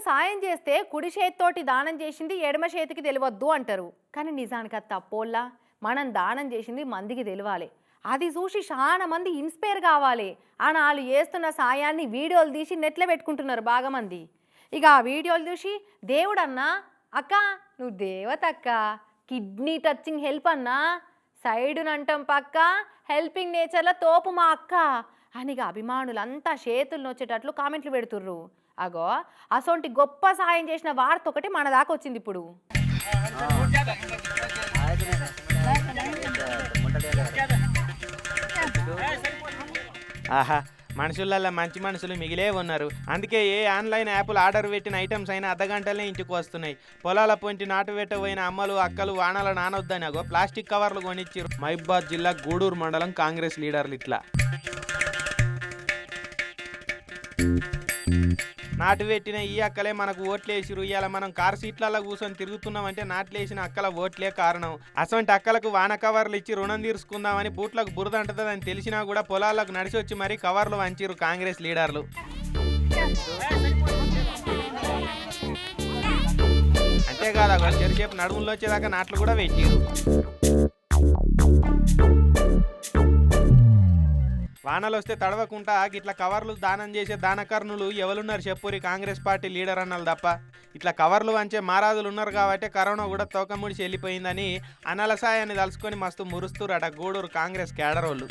సాయం చేస్తే కుడి చేతితోటి దానం చేసింది ఎడమ చేతికి తెలియవద్దు అంటారు. కానీ నిజానికి అది తప్పోల్లా మనం దానం చేసింది మందికి తెలియాలి. అది చూసి చాలా మంది ఇన్స్పైర్ కావాలి. అని వాళ్ళు చేస్తున్న సాయాన్ని వీడియోలు తీసి నెట్లో పెట్టుకుంటున్నారు బాగా మంది ఇక ఆ వీడియోలు చూసి దేవుడన్నా అక్క నువ్వు దేవతక్క కిడ్నీ టచింగ్ హెల్ప్ అన్నా సైడునంటం పక్క హెల్పింగ్ నేచర్లో తోపు మా అక్క అని ఇక అభిమానులంతా చేతులు నొచ్చేటట్లు కామెంట్లు పెడుతుర్రు. అగో అసొంటి గొప్ప సాయం చేసిన వార్త ఒకటి మన దాకా వచ్చింది ఇప్పుడు. ఆహా మనుషులల్లో మంచి మనుషులు మిగిలే ఉన్నారు. అందుకే ఏ ఆన్లైన్ యాప్లు ఆర్డర్ పెట్టిన ఐటమ్స్ అయినా అర్ధగంటలే ఇంటికి వస్తున్నాయి. పొలాల పొంటి నాటు పోయిన అమ్మలు అక్కలు వానల నానొద్దని అగో ప్లాస్టిక్ కవర్లు కొనిచ్చారు మహిబాద్ జిల్లా గూడూరు మండలం కాంగ్రెస్ లీడర్లు ఇట్లా. నాటు పెట్టిన ఈ అక్కలే మనకు ఓట్లేసిరు ఇవాళ మనం కార్ సీట్లలో కూర్చొని తిరుగుతున్నామంటే నాట్లేసిన అక్కల ఓట్లే కారణం. అసొంటి అక్కలకు వాన కవర్లు ఇచ్చి రుణం తీర్చుకుందామని బూట్లకు బురద అంటదని తెలిసినా కూడా పొలాలకు నడిచి వచ్చి మరీ కవర్లు వంచిరు కాంగ్రెస్ లీడర్లు. అంతేకాదు అక్కడ చెరుసేపు నడుముల్లో వచ్చేదాకా నాట్లు కూడా పెట్టిరు వానలు వస్తే తడవకుండా ఇట్లా కవర్లు దానం చేసే దానకర్ణులు ఎవరున్నారు చెప్పురి కాంగ్రెస్ పార్టీ లీడర్ అన్నలు తప్ప? ఇట్లా కవర్లు వంచే మారాదులు ఉన్నారు కాబట్టి కరోనా కూడా తోకముడిచి వెళ్ళిపోయిందని అనలసాయాన్ని తలుసుకొని మస్తు మురుస్తురట గూడూరు కాంగ్రెస్ కేడరోళ్ళు